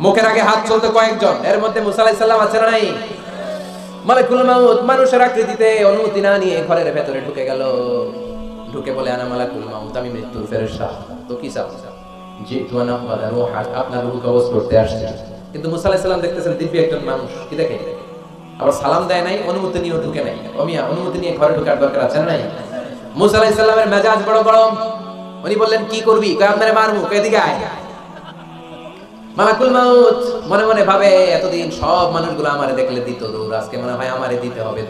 মুখের আগে হাত চলতে কয়েকজন। এর মধ্যে আছে না নাই? মানুষের আকৃতিতে অনুমতি না নিয়ে ঘরের ভেতরে ঢুকে গেল। ঢুকে বলে, আনা মালাকুল মাউত, আমি মৃত্যুর ফেরেশতা। তো কি আপনার করতে আসছে। কিন্তু মুসা আলাইহিস দেখতেছেন দিব্য একজন মানুষ। কি দেখে? আবার সালাম দেয় নাই, অনুমতি নিয়েও ঢুকে নাই। অমিয়া অনুমতি নিয়ে ঘরে ঢোকার দরকার আছে নাই? মুসা মেজাজ বড় গরম। উনি বললেন, কি করবি? কয়, আপনারে মারমু আয়। মালাকুল মাউত মনে মনে ভাবে, এতদিন সব মানুষগুলো দেখলে দিত দৌড়, আজকে মনে হয় আমারে দিতে হবে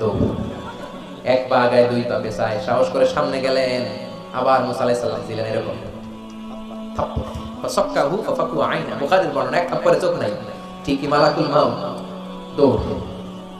এক পা আগায় দুই পা পেছায় সাহস করে সামনে গেলেন। আবার মুসা আলাইহিস দিলেন এরকম। ফাসাক্কাহু ফাফাকু আইনা। বুখারীর বর্ণনা, এক চোখ নাই। ঠিকই মালাকুল মাউত দৌড়।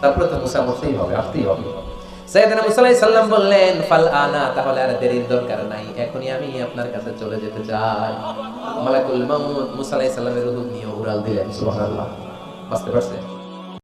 তারপরে তো মুসা মরতেই হবে, আসতেই হবে। সাইয়েদনা মুসা আলাইহিস বললেন, ফাল আনা, তাহলে আর দেরির দরকার নাই, এখনই আমি আপনার কাছে চলে যেতে চাই। মালাকুল নিয়ে উড়াল দিলেন, সুবহানাল্লাহ। পারছেন?